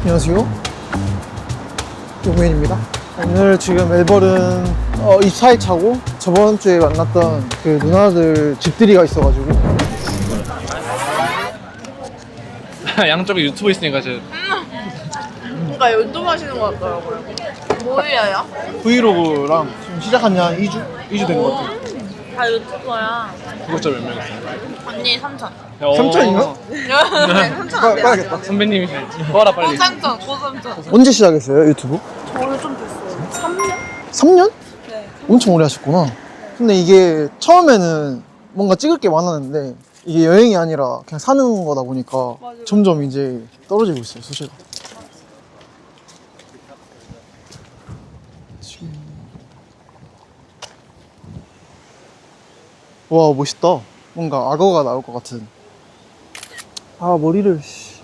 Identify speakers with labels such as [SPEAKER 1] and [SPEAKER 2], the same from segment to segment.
[SPEAKER 1] 안녕하세요. 용민입니다. 오늘 지금 멜버른 어, 24일 차고 저번 주에 만났던 그 누나들 집들이가 있어가지고
[SPEAKER 2] 양쪽에 유튜브 있으니까 이제
[SPEAKER 3] 뭔가 마시는 것 같더라고요. 뭐예요?
[SPEAKER 1] 브이로그랑 지금 시작한 지 한 2주? 2주 된 것 같아요.
[SPEAKER 3] 다 유튜버야.
[SPEAKER 2] 구독자 몇 명 있어요?
[SPEAKER 3] 언니 3천.
[SPEAKER 2] 어.
[SPEAKER 1] 3천인가?
[SPEAKER 3] 네, 3천 안 돼.
[SPEAKER 1] 빠야겠다.
[SPEAKER 2] 선배님이 꺼라 빨리.
[SPEAKER 3] 고 3천, 고 3천.
[SPEAKER 1] 언제 시작했어요 유튜브?
[SPEAKER 3] 저는 좀 됐어요. 3년?
[SPEAKER 1] 3년?
[SPEAKER 3] 네.
[SPEAKER 1] 엄청 오래 하셨구나. 근데 이게 처음에는 뭔가 찍을 게 많았는데 이게 여행이 아니라 그냥 사는 거다 보니까
[SPEAKER 3] 맞아요.
[SPEAKER 1] 점점 이제 떨어지고 있어요, 수시가. 와, 멋있다. 뭔가 악어가 나올 것 같은. 아, 머리를 씨,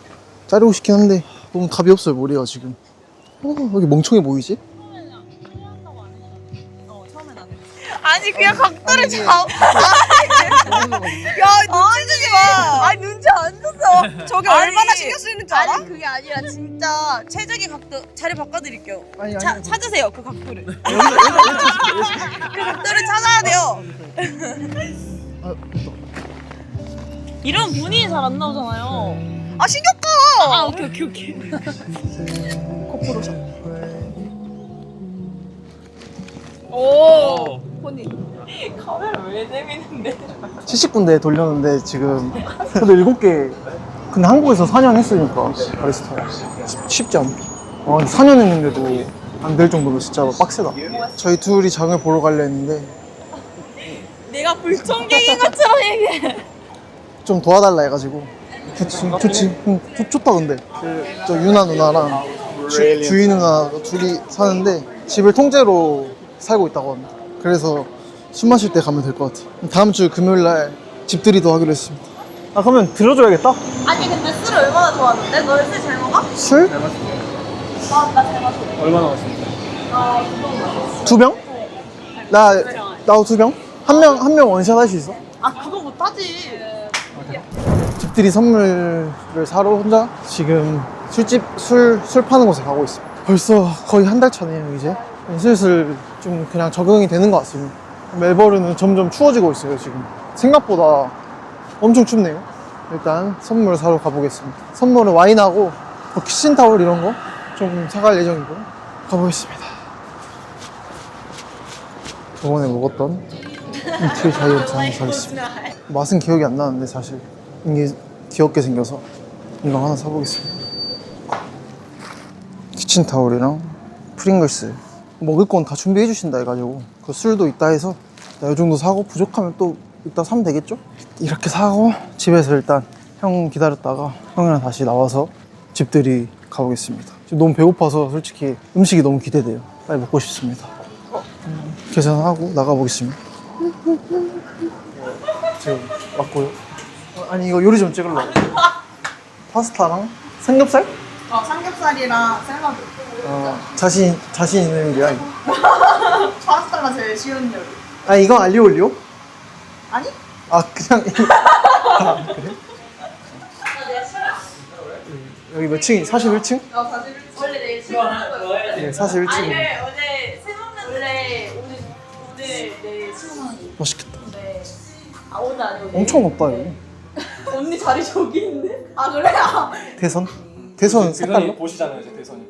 [SPEAKER 1] 자르고 싶긴 한데 너무 답이 없어요, 머리가 지금. 어, 왜 이렇게 멍청해 보이지?
[SPEAKER 3] 아니 그냥 각도를 잡. 야 눈치 주지 마. 아니 눈치 안 줬어. 저게 얼마나 신경 쓰이는 줄 알아? 아니 그게 아니라 진짜 최적의 각도 자리 바꿔드릴게요.
[SPEAKER 1] 아니,
[SPEAKER 3] 자,
[SPEAKER 1] 아니.
[SPEAKER 3] 찾으세요 그 각도를. 아,
[SPEAKER 4] 이런 분위기 잘안 나오잖아요.
[SPEAKER 3] 아 신경 꺼.
[SPEAKER 4] 아 오케이 오케이 오케이.
[SPEAKER 3] 오. 본인.
[SPEAKER 4] 카메라 왜 재밌는데?
[SPEAKER 1] 70군데 돌렸는데 지금 그래도 7개 근데 한국에서 4년 했으니까 바리스타 쉽- 쉽지 않아 어, 4년 했는데도 안 될 정도로 진짜 빡세다 저희 둘이 장을 보러 가려 했는데
[SPEAKER 4] 내가 불청객인 것처럼 얘기해.
[SPEAKER 1] 좀 도와달라 해가지고 좋지 좋지 응, 좋, 좋다 근데 그, 저 유나 누나랑 주, 주희 누나 둘이 사는데 집을 통째로 살고 있다고 합니다 그래서 술 마실 때 가면 될 것 같아 다음 주 금요일 날 집들이도 하기로 했습니다 아 그러면 들어줘야겠다
[SPEAKER 4] 아니 근데 술 얼마나 좋아하는데? 너술잘 먹어?
[SPEAKER 1] 술?
[SPEAKER 4] 나잘 마셔.
[SPEAKER 2] 얼마나 왔습니까?
[SPEAKER 1] 두 병? 나 나도 두 병? 한 명 한 명 원샷 할 수 있어?
[SPEAKER 3] 아 그거 못하지.
[SPEAKER 1] 집들이 선물을 사러 혼자 지금 술집 술 술 파는 곳에 가고 있습니다. 벌써 거의 한 달 차네요 이제. 슬슬 좀 그냥 적응이 되는 것 같습니다. 멜버른은 점점 추워지고 있어요 지금. 생각보다 엄청 춥네요. 일단 선물 사러 가보겠습니다. 선물은 와인하고 뭐 키친타올 이런 거 좀 사갈 예정이고 가보겠습니다. 저번에 먹었던 이틀 자이언트 하나 사겠습니다. 맛은 기억이 안 나는데 사실 이게 귀엽게 생겨서 이거 하나 사보겠습니다. 키친타올이랑 프링글스 먹을 건 다 준비해 주신다 해가지고 그 술도 있다 해서 이 정도 사고 부족하면 또 이따 사면 되겠죠? 이렇게 사고 집에서 일단 형 기다렸다가 형이랑 다시 나와서 집들이 가보겠습니다. 지금 너무 배고파서 솔직히 음식이 너무 기대돼요. 빨리 먹고 싶습니다. 음, 계산하고 나가보겠습니다. 지금 맞고요. 어, 아니 이거 요리 좀 찍으려고. 파스타랑 삼겹살?
[SPEAKER 3] 어 삼겹살이랑 샐러드.
[SPEAKER 1] 어, 자신 자신 있는 요리야. 이거.
[SPEAKER 3] 파스타가 제일 쉬운 요리.
[SPEAKER 1] 아 이거 알리오 올리오?
[SPEAKER 3] 아니?
[SPEAKER 1] 아 그냥 아, 그래? 여기 몇 층이? 41층?
[SPEAKER 3] 어 사실
[SPEAKER 4] 원래 내일 술 먹는 거예요.
[SPEAKER 1] 네, 41층.
[SPEAKER 4] 오늘 오
[SPEAKER 1] 맛있겠다.
[SPEAKER 4] 아 오늘 아니고 내일.
[SPEAKER 1] 엄청 높다 여기.
[SPEAKER 4] 언니 자리 저기 있네.
[SPEAKER 3] 아 그래? 아.
[SPEAKER 1] 대선? 대선
[SPEAKER 2] 대선이
[SPEAKER 1] 색깔로?
[SPEAKER 2] 보시잖아요, 이제 대선이.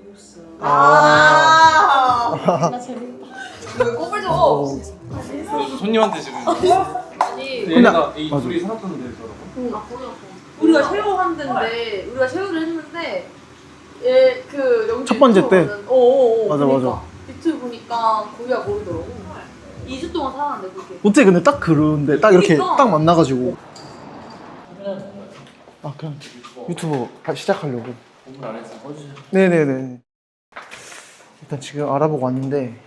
[SPEAKER 3] 아.
[SPEAKER 4] 나 재밌다.
[SPEAKER 3] 왜 꼽을 줘?
[SPEAKER 1] 어,
[SPEAKER 2] 손님한테 지금
[SPEAKER 4] 아니
[SPEAKER 2] 얘가 이
[SPEAKER 1] 맞아.
[SPEAKER 2] 둘이 살았던데 저러고.
[SPEAKER 3] 우리가 쉐어 한대인데 우리가 쉐어를 했는데 얘그 영주
[SPEAKER 1] 첫 번째 때?
[SPEAKER 3] 어어어
[SPEAKER 1] 맞아, 맞아.
[SPEAKER 3] 유튜브 보니까 거기가 모르더라고 2주 동안 살았는데 그렇게
[SPEAKER 1] 어째 근데 딱 그런데 딱 이렇게
[SPEAKER 3] 그러니까.
[SPEAKER 1] 딱 만나가지고. 아 그냥 유튜버 하- 시작하려고.
[SPEAKER 2] 공부 안 했어.
[SPEAKER 1] 네네네. 일단 지금 알아보고 왔는데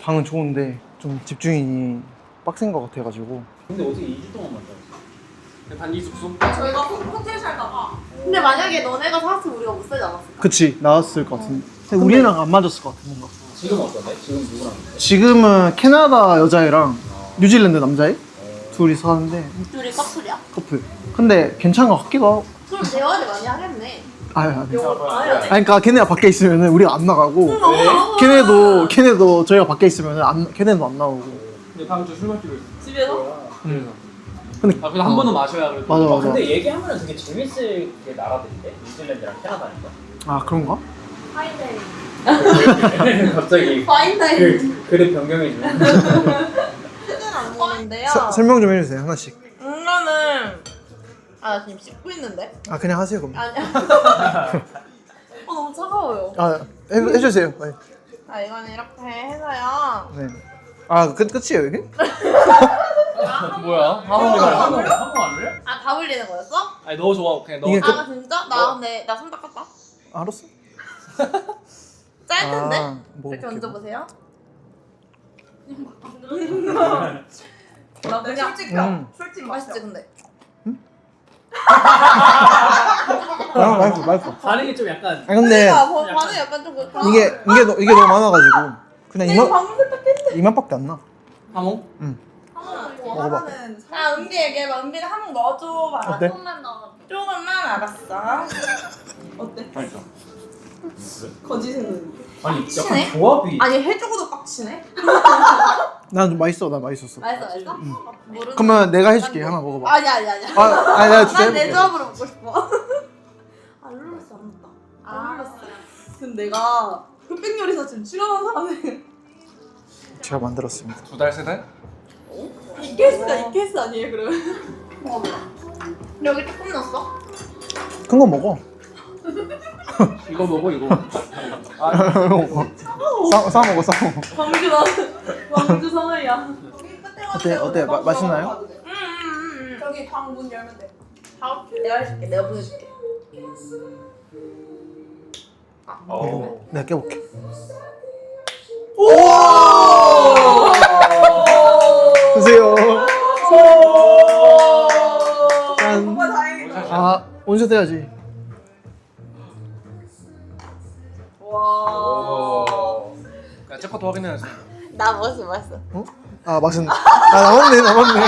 [SPEAKER 1] 방은 좋은데 좀 집주인이 빡센 것 같아가지고
[SPEAKER 2] 근데 어떻게 2주 동안 만났어? 단기 숙소?
[SPEAKER 3] 저희가 호텔 살다가 근데 만약에 너네가 살았으면 우리가 못 살지 않았을까?
[SPEAKER 1] 그치 나왔을 것 같은데 근데 우리랑 안 맞았을 것 같아 뭔가
[SPEAKER 2] 지금 어떤데? 지금 누구랑?
[SPEAKER 1] 지금은 캐나다 여자애랑 뉴질랜드 남자애 둘이 사는데
[SPEAKER 3] 둘이 커플이야?
[SPEAKER 1] 커플 근데 괜찮은 것 같기도 하고
[SPEAKER 3] 서로 대화를 많이 하겠네
[SPEAKER 1] 아니 아니.
[SPEAKER 4] 이거 안 해야 돼?
[SPEAKER 1] 아니 그러니까 걔네가 밖에 있으면은 우리가 안 나가고 걔네도 걔네도 저희가 밖에 있으면은 안 걔네도 안 나오고.
[SPEAKER 2] 근데 다음 주술 마시기로 했어.
[SPEAKER 4] 집에서?
[SPEAKER 2] 그래서.
[SPEAKER 1] 근데
[SPEAKER 2] 아, 그래서 한 번은 마셔야 그래도.
[SPEAKER 1] 맞아
[SPEAKER 5] 어,
[SPEAKER 1] 맞아.
[SPEAKER 5] 근데 얘기하면 되게 재밌을 게 나라들인데 뉴질랜드랑 캐나다니까.
[SPEAKER 1] 아 그런가?
[SPEAKER 4] 파인다이닝.
[SPEAKER 5] 갑자기
[SPEAKER 4] 파인다이닝.
[SPEAKER 5] 그 그릇 변경해 주네.
[SPEAKER 3] 술은 안 먹는데요.
[SPEAKER 1] 서- 설명 좀 해주세요 하나씩.
[SPEAKER 3] 이거는 아, 나 지금 씻고 있는데.
[SPEAKER 1] 아 그냥 하세요 그럼.
[SPEAKER 3] 아니야. 어, 너무 차가워요.
[SPEAKER 1] 아 해, 해주세요. 네.
[SPEAKER 3] 아, 이거는 이렇게 해서요.
[SPEAKER 1] 네. 아 끝, 끝이에요 이게?
[SPEAKER 2] 뭐야? 한번 한번 안 해?
[SPEAKER 3] 아, 다 흘리는 거였어?
[SPEAKER 2] 아니 너 좋아. 그냥 너.
[SPEAKER 1] 이게 끝-
[SPEAKER 3] 아, 진짜? 나 근데 나 손 닦았다.
[SPEAKER 1] 알았어.
[SPEAKER 3] 짤 텐데?
[SPEAKER 1] 아,
[SPEAKER 3] 이렇게
[SPEAKER 1] 먹어볼게요.
[SPEAKER 3] 얹어보세요.
[SPEAKER 4] 나 그냥 솔직히
[SPEAKER 1] 음.
[SPEAKER 4] 솔직히
[SPEAKER 3] 맛있지, 근데?
[SPEAKER 1] 아 맛있어 맛있어.
[SPEAKER 2] 반응이 좀 약간.
[SPEAKER 1] 아 근데
[SPEAKER 3] 아, 뭐, 반응 약간 좀 그렇다.
[SPEAKER 1] 이게 이게 너- 이게 너무 많아가지고 그냥
[SPEAKER 3] 내
[SPEAKER 1] 이만
[SPEAKER 3] 방금.
[SPEAKER 1] 이만밖에 안 나.
[SPEAKER 2] 하몽?
[SPEAKER 1] 먹어봐.
[SPEAKER 3] 아, 은비 얘기해봐. 은비는 한번 넣어줘봐.
[SPEAKER 1] 어때?
[SPEAKER 4] 조금만 넣어.
[SPEAKER 3] 조금만 알았어.
[SPEAKER 4] 어때?
[SPEAKER 2] 맛있어.
[SPEAKER 4] 거짓은.
[SPEAKER 5] 아니
[SPEAKER 3] 빡치네?
[SPEAKER 5] 약간 조합이
[SPEAKER 3] 아니, 해주고도 빡치네?
[SPEAKER 1] 난 좀 맛있어 나 맛있었어.
[SPEAKER 3] 맛있어, 맛있어? 모르는
[SPEAKER 1] 그러면 내가 해줄게 하나 먹어봐.
[SPEAKER 3] 아니, 아니, 아니.
[SPEAKER 1] 아 아니 내가 진짜
[SPEAKER 3] 난내
[SPEAKER 1] 해볼게.
[SPEAKER 3] 조합으로 먹고 싶어.
[SPEAKER 4] 아 룰러스 안 맞다.
[SPEAKER 3] 아,
[SPEAKER 4] 룰러스. 근데 내가 흑백 요리사 지금 출연한 사람이
[SPEAKER 1] 제가 만들었습니다.
[SPEAKER 2] 두 달, 세 달?
[SPEAKER 4] 이 케이스가 이 케이스 아니에요 그러면?
[SPEAKER 3] 여기 조금 넣었어?
[SPEAKER 1] 큰 거 먹어.
[SPEAKER 2] 이거 먹어 이거.
[SPEAKER 1] 싸, 싸 먹어 싸 먹어.
[SPEAKER 4] 광주 나 광주 성의야.
[SPEAKER 1] 어때 어때 마, 맛있나요?
[SPEAKER 3] 응, 응, 응.
[SPEAKER 4] 저기 방 문 열면 돼.
[SPEAKER 3] 다 내가 해줄게. 내가 보여줄게.
[SPEAKER 5] 어.
[SPEAKER 1] 내가 깨볼게. 드세요. 짠.
[SPEAKER 4] 정말 다행이다.
[SPEAKER 1] 아 원샷 해야지.
[SPEAKER 4] 와.
[SPEAKER 2] 야, 제퍼도 확인해야지.
[SPEAKER 3] 나 먹었어, 먹었어.
[SPEAKER 1] 아 맛은 아 남았네 남았네.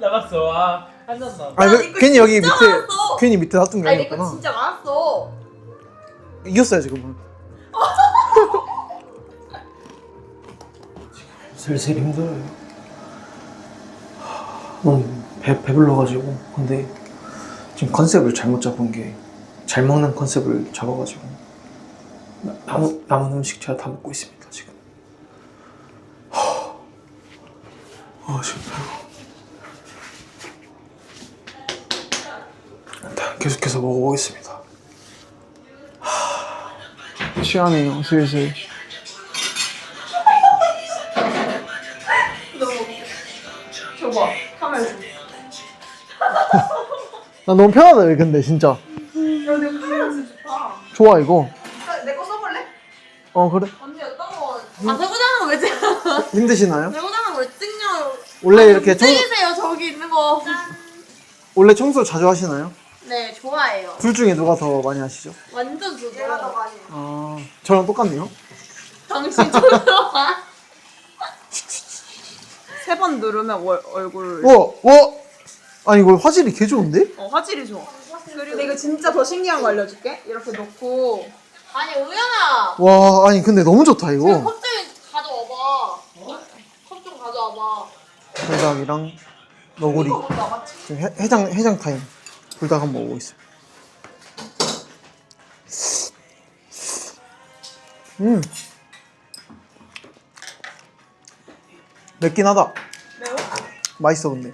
[SPEAKER 5] 나갔어. 아 한잔 나.
[SPEAKER 1] 아 그, 괜히 여기 밑에
[SPEAKER 3] 많았어.
[SPEAKER 1] 괜히 밑에 놔둔 게
[SPEAKER 3] 아니, 이거
[SPEAKER 1] 아니었구나.
[SPEAKER 3] 진짜 많았어.
[SPEAKER 1] 이겼어야지 그러면. 슬슬 힘들어요. 너무 배 배불러가지고 근데 지금 컨셉을 잘못 잡은 게 잘 먹는 컨셉을 잡아가지고 나- 남은 남은 음식 제가 다 먹고 있습니다 지금. 아 지금 배고. 계속해서 먹어보겠습니다. 취하네요 슬슬.
[SPEAKER 4] 카메라.
[SPEAKER 1] 나 너무 편하다 여기 근데 진짜
[SPEAKER 4] 야 근데 카메라 진짜 좋다.
[SPEAKER 1] 좋아 이거? 어 그래
[SPEAKER 4] 언니 어떤 거?
[SPEAKER 3] 아, 배고자는 왜 찍?
[SPEAKER 1] 힘드시나요?
[SPEAKER 3] 배고자는 왜 찍냐고.
[SPEAKER 1] 원래 이렇게 청
[SPEAKER 3] 찍으세요, 저기 있는 거.
[SPEAKER 1] 원래 청소 자주 하시나요?
[SPEAKER 3] 네, 좋아해요.
[SPEAKER 1] 둘 중에 누가 더 많이 하시죠?
[SPEAKER 3] 완전
[SPEAKER 4] 내가 더
[SPEAKER 3] 좋아.
[SPEAKER 4] 많이.
[SPEAKER 1] 아 저랑 똑같네요
[SPEAKER 3] 당신 좀 들어와.
[SPEAKER 6] 세번 누르면 월, 얼굴
[SPEAKER 1] 우와 우와 아니 이거 화질이 개 좋은데?
[SPEAKER 6] 어, 화질이 좋아. 그리고 이거 진짜 더 신기한 거 알려줄게. 이렇게 놓고
[SPEAKER 3] 아니, 우연아.
[SPEAKER 1] 와 아니 근데 너무 좋다
[SPEAKER 3] 야,
[SPEAKER 1] 이거
[SPEAKER 3] 컵 좀 가져와봐. 컵 좀 가져와봐.
[SPEAKER 1] 불닭이랑 너구리 지금 해, 해장 해장 타임 불닭 한번 먹고 있어 음 맵긴 하다
[SPEAKER 4] 매워?
[SPEAKER 1] 맛있어 근데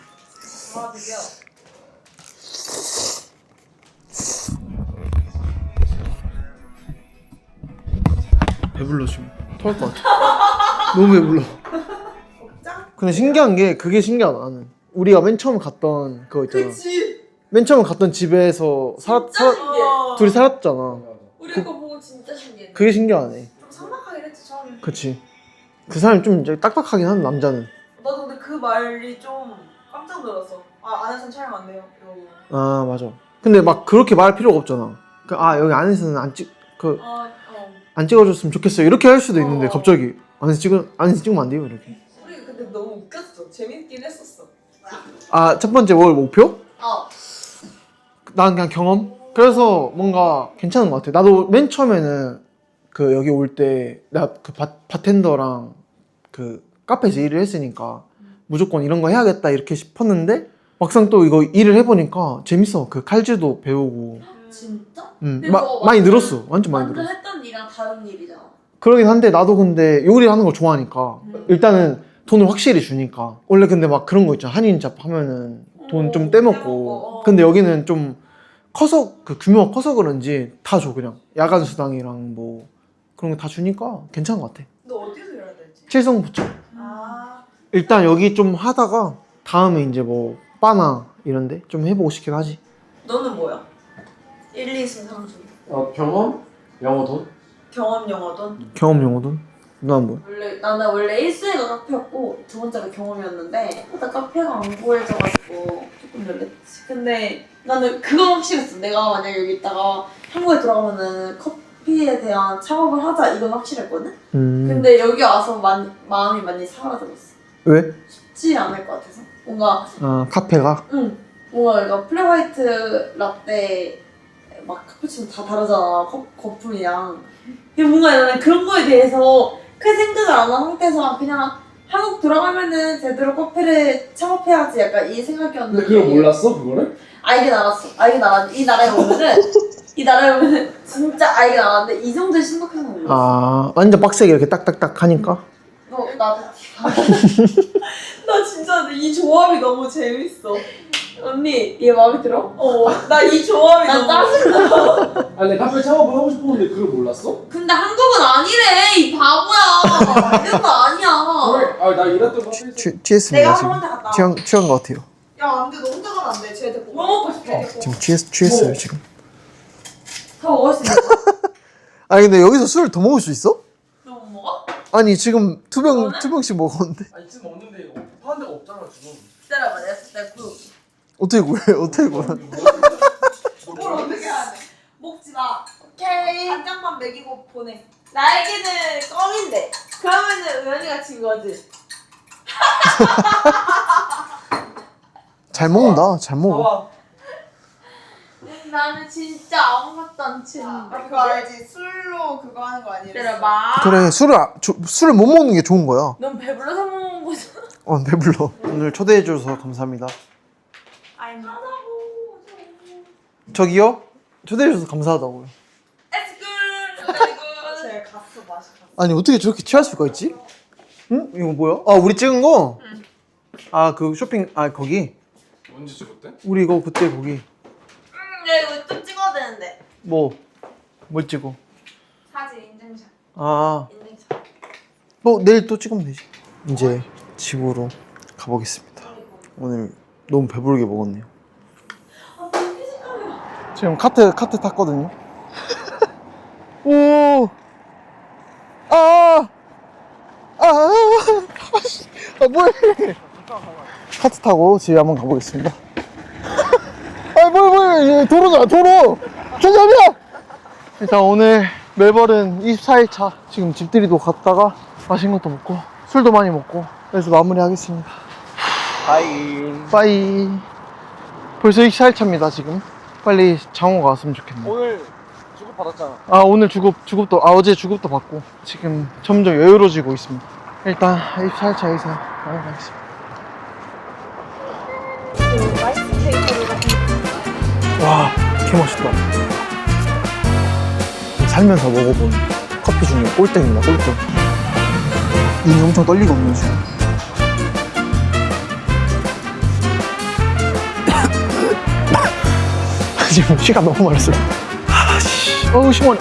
[SPEAKER 4] 아 드디어.
[SPEAKER 1] 배불러 지금 토할 것 같아 너무 배불러 근데 신기한 게 그게 신기하다 나는 우리가 맨 처음 갔던 그거 있잖아
[SPEAKER 4] 그치.
[SPEAKER 1] 맨 처음 갔던 집에서 살았, 살,
[SPEAKER 4] 신기해.
[SPEAKER 1] 둘이 살았잖아
[SPEAKER 4] 우리 그거 보고 진짜 신기해.
[SPEAKER 1] 그게 신기하네
[SPEAKER 4] 좀 삭막하긴 했지 처음에.
[SPEAKER 1] 그치 그 사람이 좀 이제 딱딱하긴 한 남자는
[SPEAKER 4] 나도 근데 그 말이 좀 깜짝 놀랐어. 아 안에서는 촬영 안 돼요. 이러고.
[SPEAKER 1] 아 맞아 근데 막 그렇게 말할 필요가 없잖아 그, 아 여기 안에서는 안
[SPEAKER 4] 찍그안아 어.
[SPEAKER 1] 찍어줬으면 좋겠어요 이렇게 할 수도 있는데
[SPEAKER 4] 어.
[SPEAKER 1] 갑자기 안에서 찍으 안에서 찍으면 안 돼요 이렇게
[SPEAKER 4] 우리 근데 너무 웃겼어. 재밌긴 했었어.
[SPEAKER 1] 아 첫 번째 월 목표?
[SPEAKER 3] 어.
[SPEAKER 1] 난 그냥 경험 그래서 뭔가 괜찮은 것 같아. 나도 맨 처음에는 그 여기 올때나그 바텐더랑 그 카페에서 일을 했으니까 무조건 이런 거 해야겠다 이렇게 싶었는데 막상 또 이거 일을 해보니까 재밌어. 그 칼질도 배우고.
[SPEAKER 4] 진짜?
[SPEAKER 1] 음,
[SPEAKER 4] 근데
[SPEAKER 1] 마-
[SPEAKER 4] 뭐
[SPEAKER 1] 많이
[SPEAKER 4] 완전-
[SPEAKER 1] 늘었어. 완전 많이
[SPEAKER 4] 완전
[SPEAKER 1] 늘었어.
[SPEAKER 4] 했던 일이랑 다른 일이잖아.
[SPEAKER 1] 그러긴 한데 나도 근데 요리를 하는 걸 좋아하니까 일단은 돈을 확실히 주니까 원래 근데 막 그런 거 있잖아 한인잡 하면은 돈좀
[SPEAKER 4] 어,
[SPEAKER 1] 떼먹고
[SPEAKER 4] 떼먹고, 어.
[SPEAKER 1] 근데 여기는 좀 커서 그 규모가 커서 그런지 다 줘 그냥 야간 수당이랑 뭐 그런 거 다 주니까 괜찮은 것 같아
[SPEAKER 6] 너 어디서 일해야 되지?
[SPEAKER 1] 칠성 부천
[SPEAKER 6] 아
[SPEAKER 1] 일단 여기 좀 하다가 다음에 이제 뭐 바나 이런데 좀 해보고 싶긴 하지
[SPEAKER 4] 너는 뭐야? 1, 2승 3승.
[SPEAKER 2] 어, 경험? 영어 돈?
[SPEAKER 4] 경험 영어돈?
[SPEAKER 1] 경험 용어든 누나 뭐야?
[SPEAKER 4] 원래 나는 원래 1순위가 카페였고 두 번째가 경험이었는데 하다 카페가 안 구해져가지고 조금 놀랬지. 근데 나는 그건 확실했어. 내가 만약 여기 있다가 한국에 돌아가면은 커피에 대한 창업을 하자 이건 확실했거든.
[SPEAKER 1] 음
[SPEAKER 4] 근데 여기 와서 많이, 마음이 많이 사라져버렸어.
[SPEAKER 1] 왜?
[SPEAKER 4] 쉽지 않을 것 같아서. 뭔가
[SPEAKER 1] 아 카페가
[SPEAKER 4] 응. 뭔가 이거 플랫 화이트 라떼 막 카푸치노 다 다르잖아. 거, 거품이랑. 근데 뭔가 나는 그런 거에 대해서 크게 생각을 안 한 상태에서 그냥 한국 돌아가면은 제대로 커피를 창업해야지 약간 이 생각이었는데.
[SPEAKER 2] 근데 그걸 몰랐어 그거를?
[SPEAKER 4] 알긴 알았어. 알긴 알았는데 이 나라에 오면은 이 나라에 오면은 진짜 알긴 알았는데 이 정도의 심각한 건 몰랐어.
[SPEAKER 1] 아 완전 빡세게 이렇게 딱딱딱 하니까
[SPEAKER 4] 너 나도
[SPEAKER 6] 나 진짜 이 조합이 너무 재밌어.
[SPEAKER 4] 언니 얘 마음에 들어?
[SPEAKER 6] 어, 나 이 조합이
[SPEAKER 4] 난
[SPEAKER 6] 너무
[SPEAKER 4] 짜증나.
[SPEAKER 2] 아니 내 카페 창업을 하고 싶었는데 그걸 몰랐어?
[SPEAKER 4] 근데 한국은 아니래 이 바보야. 이런 거 아니야.
[SPEAKER 2] 그래? 아나 일했던 카페에서
[SPEAKER 1] 취,
[SPEAKER 6] 내가
[SPEAKER 1] 취했습니다
[SPEAKER 6] 한
[SPEAKER 1] 지금
[SPEAKER 6] 갔다.
[SPEAKER 1] 취한, 취한 것 같아요
[SPEAKER 6] 야, 근데 너 혼자 가면 안 돼. 쟤 데리고.
[SPEAKER 4] 뭐 먹고 싶어?
[SPEAKER 1] 지금 취했, 취했어요 지금
[SPEAKER 4] 다 먹을 수 있어?
[SPEAKER 1] 아니 근데 여기서 술을 더 먹을 수 있어?
[SPEAKER 4] 너 못 먹어?
[SPEAKER 1] 아니 지금 두 병? 두 병씩 먹었는데
[SPEAKER 2] 아니 지금 없는데 이거 파는 데가 없잖아 지금
[SPEAKER 4] 기다려봐 내가 내가 그
[SPEAKER 1] 어떻게 구해 어떻게 구해
[SPEAKER 6] 뭘 어떻게 돼? 먹지 마.
[SPEAKER 4] 오케이.
[SPEAKER 6] 한 장만 먹이고 보내.
[SPEAKER 4] 나에게는 껌인데 그러면은 우연이가 진 거지.
[SPEAKER 1] 잘 먹는다 잘 먹어
[SPEAKER 2] 봐봐
[SPEAKER 4] 나는 진짜 아무것도 안 치는데.
[SPEAKER 6] 그거 알지? 술로 그거 하는 거 아니야?
[SPEAKER 4] 기다려봐.
[SPEAKER 1] 그래 술을 아- 조- 술을 못 먹는 게 좋은 거야
[SPEAKER 4] 넌 배불러서 못 먹는 거잖아.
[SPEAKER 1] 어 배불러 오늘 초대해 줘서 감사합니다 저기요 초대해 줘서 감사하다고요
[SPEAKER 6] 맛이 갔어.
[SPEAKER 1] 아니 어떻게 저렇게 취할 수가 있지? 응? 이거 뭐야? 아 우리 찍은 거? 아 그 쇼핑 아 거기?
[SPEAKER 2] 언제 찍었대?
[SPEAKER 1] 우리 이거 그때 거기
[SPEAKER 4] 음, 야 이거 또 찍어야 되는데.
[SPEAKER 1] 뭐? 뭘 찍어?
[SPEAKER 4] 사진 인증샷.
[SPEAKER 1] 아
[SPEAKER 4] 인증샷.
[SPEAKER 1] 뭐 내일 또 찍으면 되지. 이제 집으로 가보겠습니다. 오늘 너무 배부르게 먹었네요. 지금 카트 카트 탔거든요. 오, 아, 아, 아 뭐해? 카트 타고 집에 한번 가보겠습니다. 아 뭐야 뭐야 도로다 도로 괜찮냐? 일단 오늘 멜버른 24일차 지금 집들이도 갔다가 맛있는 것도 먹고 술도 많이 먹고 그래서 마무리하겠습니다 바이. 바이. 벌써 24일차입니다 지금. 빨리 장호가 왔으면 좋겠네
[SPEAKER 2] 오늘 주급 받았잖아.
[SPEAKER 1] 아 오늘 주급 주급도 아 어제 주급도 받고 지금 점점 여유로워지고 있습니다. 일단 24일차 여기서 마무리하겠습니다. 와 개맛있다. 살면서 먹어본 커피 중에 꼴등입니다 꼴등. 눈이 엄청 떨리거든요 지금 지금 쉬가 너무 많았어요. 아씨. 어우 시원해